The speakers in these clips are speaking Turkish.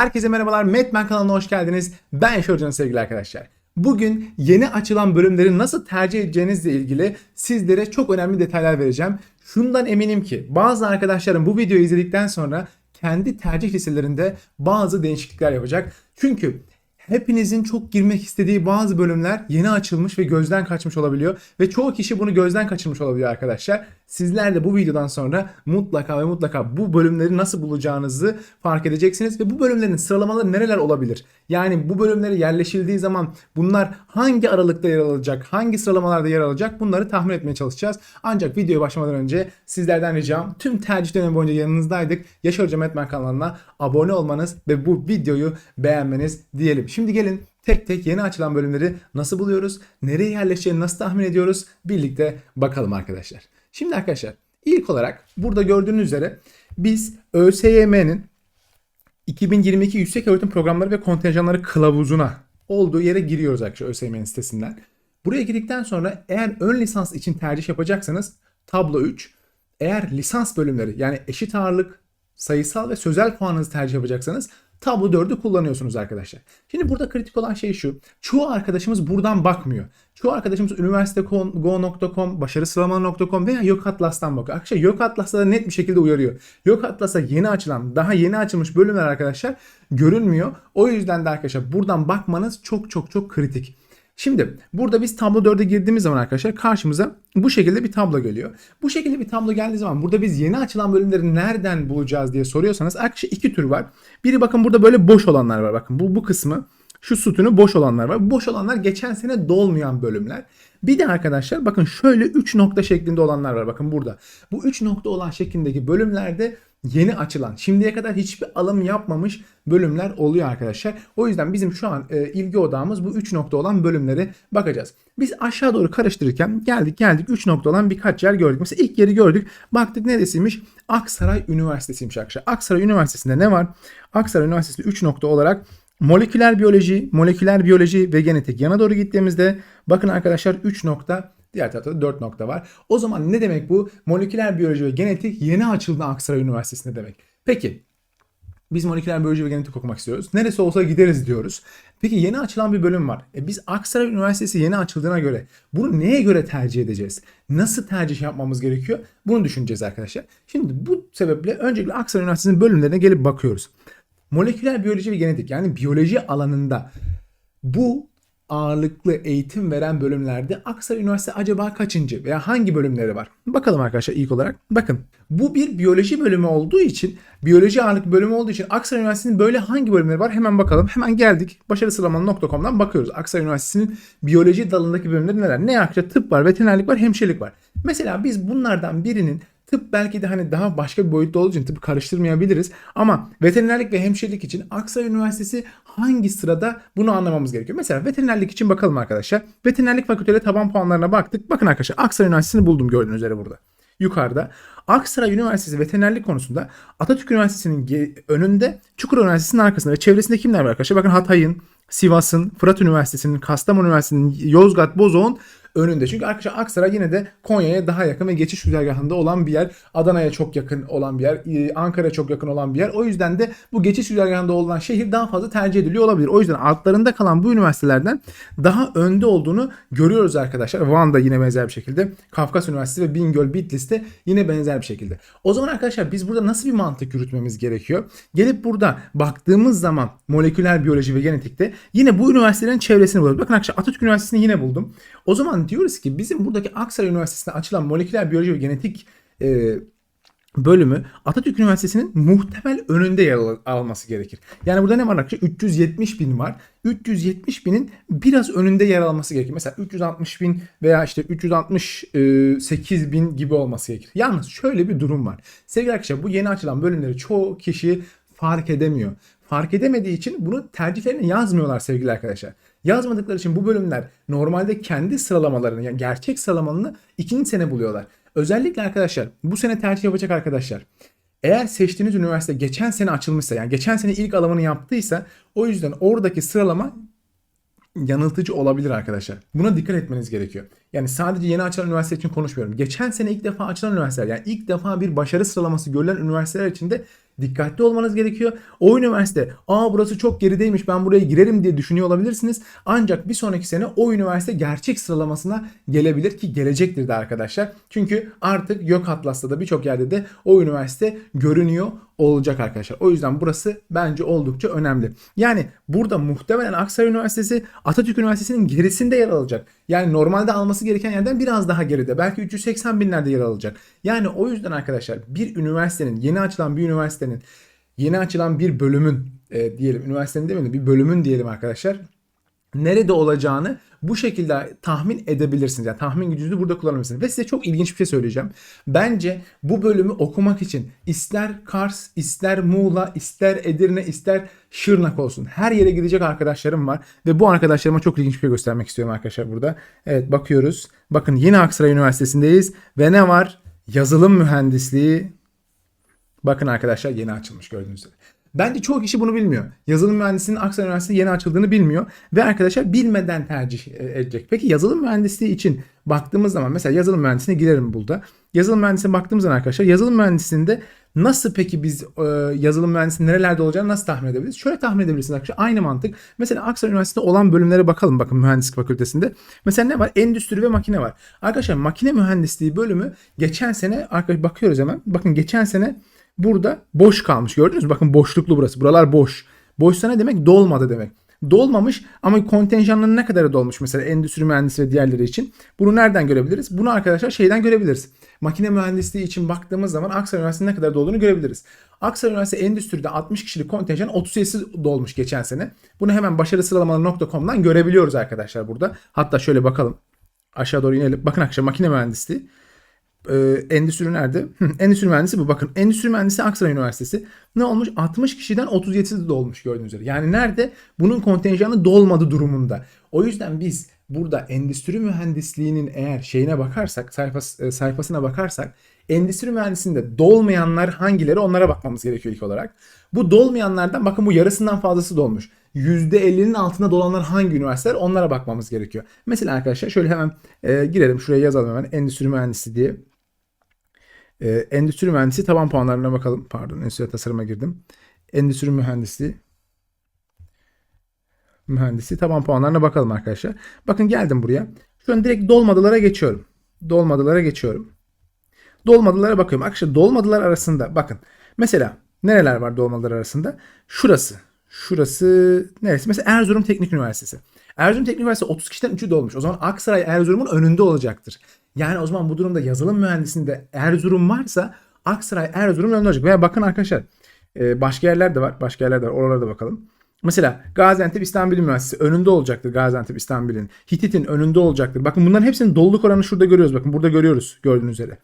Herkese merhabalar. Metmen kanalına hoş geldiniz. Ben Şorcan'ın sevgili arkadaşlar. Bugün yeni açılan bölümleri nasıl tercih edeceğinizle ilgili sizlere çok önemli detaylar vereceğim. Şundan eminim ki bazı arkadaşlarım bu videoyu izledikten sonra kendi tercih listelerinde bazı değişiklikler yapacak. Çünkü hepinizin çok girmek istediği bazı bölümler yeni açılmış ve gözden kaçmış olabiliyor. Ve çoğu kişi bunu gözden kaçırmış olabiliyor arkadaşlar. Sizler de bu videodan sonra mutlaka ve mutlaka bu bölümleri nasıl bulacağınızı fark edeceksiniz. Ve bu bölümlerin sıralamaları nereler olabilir? Yani bu bölümlere yerleşildiği zaman bunlar hangi aralıkta yer alacak, hangi sıralamalarda yer alacak bunları tahmin etmeye çalışacağız. Ancak videoya başlamadan önce sizlerden ricam tüm tercih dönemi boyunca yanınızdaydık. Yaşar Hocam Etmen kanalına abone olmanız ve bu videoyu beğenmeniz diyelim. Şimdi gelin tek tek yeni açılan bölümleri nasıl buluyoruz, nereye yerleşeceğini nasıl tahmin ediyoruz birlikte bakalım arkadaşlar. Şimdi arkadaşlar ilk olarak burada gördüğünüz üzere biz ÖSYM'nin 2022 Yüksek Öğretim Programları ve Kontenjanları kılavuzuna olduğu yere giriyoruz arkadaşlar ÖSYM'nin sitesinden. Buraya girdikten sonra eğer ön lisans için tercih yapacaksanız tablo 3. Eğer lisans bölümleri yani eşit ağırlık, sayısal ve sözel puanınızı tercih yapacaksanız tablo 4'ü kullanıyorsunuz arkadaşlar. Şimdi burada kritik olan şey şu. Çoğu arkadaşımız buradan bakmıyor. Çoğu arkadaşımız üniversitego.com, başarısıralamaları.com veya Yok Atlas'tan bakıyor. Arkadaşlar Yok Atlas'ta da net bir şekilde uyarıyor. Yok Atlas'a yeni açılan, daha yeni açılmış bölümler arkadaşlar görünmüyor. O yüzden de arkadaşlar buradan bakmanız çok çok çok kritik. Şimdi burada biz tablo 4'e girdiğimiz zaman arkadaşlar karşımıza bu şekilde bir tablo geliyor. Bu şekilde bir tablo geldiği zaman burada biz yeni açılan bölümleri nereden bulacağız diye soruyorsanız arkadaşlar iki tür var. Biri bakın burada böyle boş olanlar var. Bakın bu, bu kısmı şu sütunu boş olanlar var. Boş olanlar geçen sene dolmayan bölümler. Bir de arkadaşlar bakın şöyle 3 nokta şeklinde olanlar var. Bakın burada. Bu 3 nokta olan şeklindeki bölümlerde yeni açılan, şimdiye kadar hiçbir alım yapmamış bölümler oluyor arkadaşlar. O yüzden bizim şu an e, ilgi odağımız bu 3 nokta olan bölümlere bakacağız. Biz aşağı doğru karıştırırken geldik geldik 3 nokta olan birkaç yer gördük. Mesela ilk yeri gördük. Baktık neresiymiş? Aksaray Üniversitesi'ymiş arkadaşlar. Aksaray Üniversitesi'nde ne var? Aksaray Üniversitesi'nde 3 nokta olarak moleküler biyoloji, moleküler biyoloji ve genetik yana doğru gittiğimizde bakın arkadaşlar 3 nokta Diğer tarafta da 4 nokta var. O zaman ne demek bu? Moleküler biyoloji ve genetik yeni açıldı Aksaray Üniversitesi'nde demek. Peki biz moleküler biyoloji ve genetik okumak istiyoruz. Neresi olsa gideriz diyoruz. Peki yeni açılan bir bölüm var. E biz Aksaray Üniversitesi yeni açıldığına göre bunu neye göre tercih edeceğiz? Nasıl tercih yapmamız gerekiyor? Bunu düşüneceğiz arkadaşlar. Şimdi bu sebeple öncelikle Aksaray Üniversitesi'nin bölümlerine gelip bakıyoruz. Moleküler biyoloji ve genetik yani biyoloji alanında bu ağırlıklı eğitim veren bölümlerde Aksaray Üniversitesi acaba kaçıncı veya hangi bölümleri var? Bakalım arkadaşlar ilk olarak. Bakın bu bir biyoloji bölümü olduğu için biyoloji ağırlıklı bölümü olduğu için Aksaray Üniversitesi'nin böyle hangi bölümleri var? Hemen bakalım. Hemen geldik. Başarısıralama.com'dan bakıyoruz. Aksaray Üniversitesi'nin biyoloji dalındaki bölümleri neler? Ne arkadaşlar? Tıp var, veterinerlik var, hemşirelik var. Mesela biz bunlardan birinin Tıp belki de hani daha başka bir boyutta olduğu için tıpı karıştırmayabiliriz. Ama veterinerlik ve hemşirelik için Aksaray Üniversitesi hangi sırada bunu anlamamız gerekiyor. Mesela veterinerlik için bakalım arkadaşlar. Veterinerlik fakülteleri taban puanlarına baktık. Bakın arkadaşlar Aksaray Üniversitesi'ni buldum gördüğünüz üzere burada. Yukarıda. Aksaray Üniversitesi veterinerlik konusunda Atatürk Üniversitesi'nin önünde Çukurova Üniversitesi'nin arkasında ve çevresinde kimler var arkadaşlar? Bakın Hatay'ın, Sivas'ın, Fırat Üniversitesi'nin, Kastamonu Üniversitesi'nin, Yozgat, Bozok'un önünde. Çünkü arkadaşlar Aksaray yine de Konya'ya daha yakın ve geçiş güzergahında olan bir yer. Adana'ya çok yakın olan bir yer. E, Ankara'ya çok yakın olan bir yer. O yüzden de bu geçiş güzergahında olan şehir daha fazla tercih ediliyor olabilir. O yüzden altlarında kalan bu üniversitelerden daha önde olduğunu görüyoruz arkadaşlar. Van'da yine benzer bir şekilde. Kafkas Üniversitesi ve Bingöl Bitlis'te yine benzer bir şekilde. O zaman arkadaşlar biz burada nasıl bir mantık yürütmemiz gerekiyor? Gelip burada baktığımız zaman moleküler biyoloji ve genetikte yine bu üniversitelerin çevresini buluyoruz. Bakın arkadaşlar Atatürk Üniversitesi'ni yine buldum. O zaman diyoruz ki bizim buradaki Aksaray Üniversitesi'nde açılan moleküler biyoloji ve genetik e, bölümü Atatürk Üniversitesi'nin muhtemel önünde yer alması gerekir. Yani burada ne var arkadaşlar? 370 bin var. 370 binin biraz önünde yer alması gerekir. Mesela 360 bin veya işte 368 bin gibi olması gerekir. Yalnız şöyle bir durum var. Sevgili arkadaşlar bu yeni açılan bölümleri çoğu kişi fark edemiyor. Fark edemediği için bunu tercihlerine yazmıyorlar sevgili arkadaşlar. Yazmadıkları için bu bölümler normalde kendi sıralamalarını yani gerçek sıralamalarını ikinci sene buluyorlar. Özellikle arkadaşlar bu sene tercih yapacak arkadaşlar. Eğer seçtiğiniz üniversite geçen sene açılmışsa yani geçen sene ilk alımını yaptıysa o yüzden oradaki sıralama yanıltıcı olabilir arkadaşlar. Buna dikkat etmeniz gerekiyor. Yani sadece yeni açılan üniversite için konuşmuyorum. Geçen sene ilk defa açılan üniversiteler yani ilk defa bir başarı sıralaması görülen üniversiteler için de dikkatli olmanız gerekiyor. O üniversite aa burası çok gerideymiş ben buraya girerim diye düşünüyor olabilirsiniz. Ancak bir sonraki sene o üniversite gerçek sıralamasına gelebilir ki gelecektir de arkadaşlar. Çünkü artık Yok Atlas'ta da birçok yerde de o üniversite görünüyor olacak arkadaşlar. O yüzden burası bence oldukça önemli. Yani burada muhtemelen Aksaray Üniversitesi Atatürk Üniversitesi'nin gerisinde yer alacak. Yani normalde alması gereken yerden biraz daha geride. Belki 380 binlerde yer alacak. Yani o yüzden arkadaşlar bir üniversitenin, yeni açılan bir üniversitenin, yeni açılan bir bölümün e, diyelim, üniversitenin demeyelim bir bölümün diyelim arkadaşlar nerede olacağını bu şekilde tahmin edebilirsiniz. Yani tahmin gücünüzü burada kullanabilirsiniz. Ve size çok ilginç bir şey söyleyeceğim. Bence bu bölümü okumak için ister Kars, ister Muğla, ister Edirne, ister Şırnak olsun. Her yere gidecek arkadaşlarım var. Ve bu arkadaşlarıma çok ilginç bir şey göstermek istiyorum arkadaşlar burada. Evet bakıyoruz. Bakın yine Aksaray Üniversitesi'ndeyiz. Ve ne var? Yazılım mühendisliği. Bakın arkadaşlar yeni açılmış gördüğünüz üzere. Bence çoğu kişi bunu bilmiyor. Yazılım mühendisliğinin Aksaray Üniversitesi yeni açıldığını bilmiyor. Ve arkadaşlar bilmeden tercih e, edecek. Peki yazılım mühendisliği için baktığımız zaman mesela yazılım mühendisliğine girerim burada. Yazılım mühendisliğine baktığımız zaman arkadaşlar yazılım mühendisliğinde nasıl peki biz e, yazılım mühendisliğinin nerelerde olacağını nasıl tahmin edebiliriz? Şöyle tahmin edebilirsiniz arkadaşlar. Aynı mantık. Mesela Aksaray Üniversitesi'nde olan bölümlere bakalım bakın mühendislik fakültesinde. Mesela ne var? Endüstri ve makine var. Arkadaşlar makine mühendisliği bölümü geçen sene arkadaşlar bakıyoruz hemen. Bakın geçen sene burada boş kalmış. Gördünüz mü? Bakın boşluklu burası. Buralar boş. Boşsa ne demek? Dolmadı demek. Dolmamış ama kontenjanların ne kadarı dolmuş mesela endüstri mühendisi ve diğerleri için. Bunu nereden görebiliriz? Bunu arkadaşlar şeyden görebiliriz. Makine mühendisliği için baktığımız zaman Aksaray Üniversitesi'nin ne kadar dolduğunu görebiliriz. Aksaray Üniversitesi Endüstri'de 60 kişilik kontenjan 37'si dolmuş geçen sene. Bunu hemen başarısıralamaları.com'dan görebiliyoruz arkadaşlar burada. Hatta şöyle bakalım. Aşağı doğru inelim. Bakın arkadaşlar makine mühendisliği e, endüstri nerede? Endüstri mühendisi bu. Bakın endüstri mühendisi Aksaray Üniversitesi. Ne olmuş? 60 kişiden 37'si dolmuş gördüğünüz üzere. Yani nerede? Bunun kontenjanı dolmadı durumunda. O yüzden biz burada endüstri mühendisliğinin eğer şeyine bakarsak, sayfası, e, sayfasına bakarsak endüstri mühendisliğinde dolmayanlar hangileri onlara bakmamız gerekiyor ilk olarak. Bu dolmayanlardan bakın bu yarısından fazlası dolmuş. %50'nin altında dolanlar hangi üniversiteler onlara bakmamız gerekiyor. Mesela arkadaşlar şöyle hemen e, girelim şuraya yazalım hemen endüstri mühendisi diye. E, endüstri mühendisi taban puanlarına bakalım. Pardon endüstri tasarıma girdim. Endüstri mühendisi mühendisi taban puanlarına bakalım arkadaşlar. Bakın geldim buraya. Şu an direkt dolmadılara geçiyorum. Dolmadılara geçiyorum. Dolmadılara bakıyorum. Arkadaşlar dolmadılar arasında bakın. Mesela nereler var dolmadılar arasında? Şurası. Şurası neresi? Mesela Erzurum Teknik Üniversitesi. Erzurum Teknik Üniversitesi 30 kişiden 3'ü dolmuş. O zaman Aksaray Erzurum'un önünde olacaktır. Yani o zaman bu durumda yazılım mühendisliğinde Erzurum varsa Aksaray Erzurum önünde olacak. Veya bakın arkadaşlar e, başka yerler de var. Başka yerler de var. Oralara da bakalım. Mesela Gaziantep İstanbul Üniversitesi önünde olacaktır Gaziantep İstanbul'in. Hitit'in önünde olacaktır. Bakın bunların hepsinin doluluk oranını şurada görüyoruz. Bakın burada görüyoruz gördüğünüz üzere.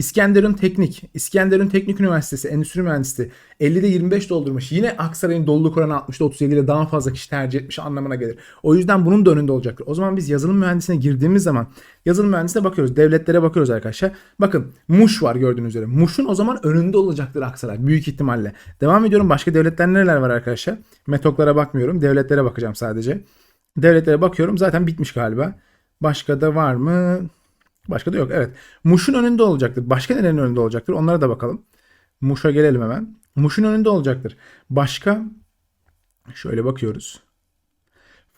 İskenderun Teknik, İskenderun Teknik Üniversitesi Endüstri Mühendisliği 50'de 25 doldurmuş. Yine Aksaray'ın doluluk oranı 60'da 37 ile daha fazla kişi tercih etmiş anlamına gelir. O yüzden bunun da önünde olacaktır. O zaman biz yazılım mühendisine girdiğimiz zaman yazılım mühendisine bakıyoruz. Devletlere bakıyoruz arkadaşlar. Bakın Muş var gördüğünüz üzere. Muş'un o zaman önünde olacaktır Aksaray büyük ihtimalle. Devam ediyorum. Başka devletler nereler var arkadaşlar? Metoklara bakmıyorum. Devletlere bakacağım sadece. Devletlere bakıyorum. Zaten bitmiş galiba. Başka da var mı? Başka da yok. Evet. Muş'un önünde olacaktır. Başka nelerin önünde olacaktır? Onlara da bakalım. Muş'a gelelim hemen. Muş'un önünde olacaktır. Başka şöyle bakıyoruz.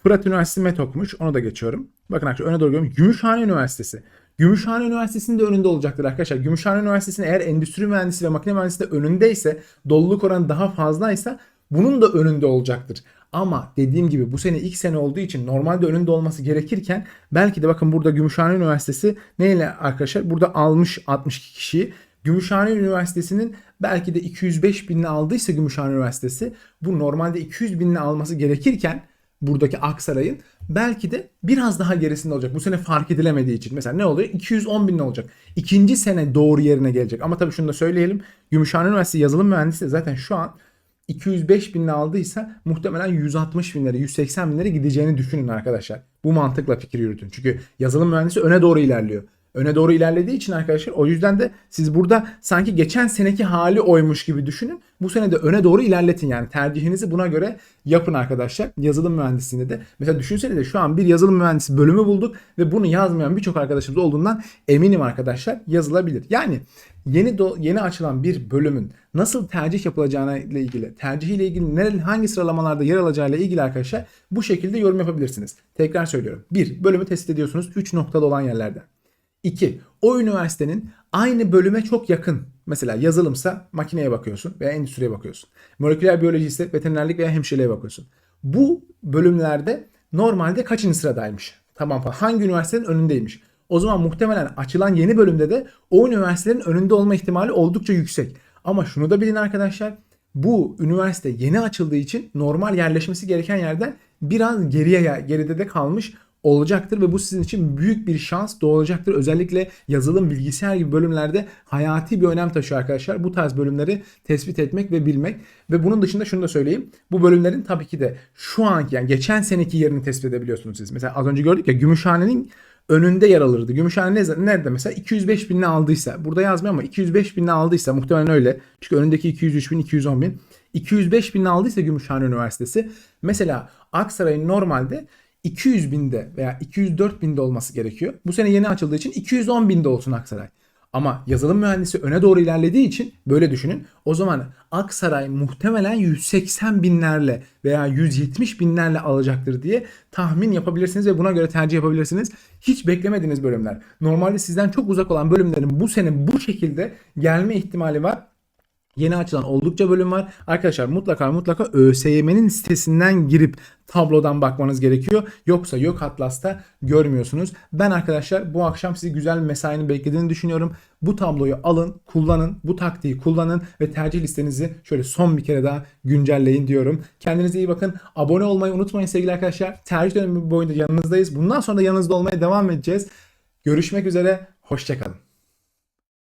Fırat Üniversitesi Metok'muş. Onu da geçiyorum. Bakın arkadaşlar öne doğru görüyorum. Gümüşhane Üniversitesi. Gümüşhane Üniversitesi'nin de önünde olacaktır arkadaşlar. Gümüşhane Üniversitesi'nin eğer endüstri mühendisi ve makine mühendisi de önündeyse, doluluk oranı daha fazlaysa bunun da önünde olacaktır. Ama dediğim gibi bu sene ilk sene olduğu için normalde önünde olması gerekirken belki de bakın burada Gümüşhane Üniversitesi neyle arkadaşlar? Burada almış 62 kişiyi. Gümüşhane Üniversitesi'nin belki de 205 binini aldıysa Gümüşhane Üniversitesi bu normalde 200 binini alması gerekirken buradaki Aksaray'ın belki de biraz daha gerisinde olacak. Bu sene fark edilemediği için. Mesela ne oluyor? 210 bin olacak. İkinci sene doğru yerine gelecek. Ama tabii şunu da söyleyelim. Gümüşhane Üniversitesi yazılım mühendisi zaten şu an 205 binini aldıysa muhtemelen 160 binlere 180 binlere gideceğini düşünün arkadaşlar. Bu mantıkla fikir yürütün. Çünkü yazılım mühendisi öne doğru ilerliyor. Öne doğru ilerlediği için arkadaşlar o yüzden de siz burada sanki geçen seneki hali oymuş gibi düşünün. Bu sene de öne doğru ilerletin yani tercihinizi buna göre yapın arkadaşlar. Yazılım mühendisliğinde de. Mesela düşünsene de şu an bir yazılım mühendisi bölümü bulduk ve bunu yazmayan birçok arkadaşımız olduğundan eminim arkadaşlar yazılabilir. Yani yeni do- yeni açılan bir bölümün nasıl tercih yapılacağına ile ilgili, tercihiyle ilgili nereli, hangi sıralamalarda yer alacağıyla ilgili arkadaşlar bu şekilde yorum yapabilirsiniz. Tekrar söylüyorum. 1. Bölümü tespit ediyorsunuz 3 noktalı olan yerlerden. 2. O üniversitenin aynı bölüme çok yakın. Mesela yazılımsa makineye bakıyorsun veya endüstriye bakıyorsun. Moleküler biyoloji ise veterinerlik veya hemşireliğe bakıyorsun. Bu bölümlerde normalde kaçıncı sıradaymış? Tamam. Hangi üniversitenin önündeymiş? O zaman muhtemelen açılan yeni bölümde de o üniversitenin önünde olma ihtimali oldukça yüksek. Ama şunu da bilin arkadaşlar. Bu üniversite yeni açıldığı için normal yerleşmesi gereken yerden biraz geriye geride de kalmış olacaktır ve bu sizin için büyük bir şans doğacaktır. Özellikle yazılım, bilgisayar gibi bölümlerde hayati bir önem taşıyor arkadaşlar. Bu tarz bölümleri tespit etmek ve bilmek. Ve bunun dışında şunu da söyleyeyim. Bu bölümlerin tabii ki de şu anki yani geçen seneki yerini tespit edebiliyorsunuz siz. Mesela az önce gördük ya Gümüşhane'nin önünde yer alırdı. Gümüşhane ne- nerede mesela 205 binini aldıysa burada yazmıyor ama 205 binini aldıysa muhtemelen öyle. Çünkü önündeki 203 bin 210 bin. 205 binini aldıysa Gümüşhane Üniversitesi mesela Aksaray'ın normalde 200 binde veya 204 binde olması gerekiyor. Bu sene yeni açıldığı için 210 binde olsun Aksaray. Ama yazılım mühendisi öne doğru ilerlediği için böyle düşünün. O zaman Aksaray muhtemelen 180 binlerle veya 170 binlerle alacaktır diye tahmin yapabilirsiniz ve buna göre tercih yapabilirsiniz. Hiç beklemediğiniz bölümler. Normalde sizden çok uzak olan bölümlerin bu sene bu şekilde gelme ihtimali var. Yeni açılan oldukça bölüm var. Arkadaşlar mutlaka mutlaka ÖSYM'nin sitesinden girip tablodan bakmanız gerekiyor. Yoksa yok Atlas'ta görmüyorsunuz. Ben arkadaşlar bu akşam sizi güzel mesainin beklediğini düşünüyorum. Bu tabloyu alın, kullanın, bu taktiği kullanın ve tercih listenizi şöyle son bir kere daha güncelleyin diyorum. Kendinize iyi bakın. Abone olmayı unutmayın sevgili arkadaşlar. Tercih dönemi boyunca yanınızdayız. Bundan sonra da yanınızda olmaya devam edeceğiz. Görüşmek üzere. Hoşçakalın.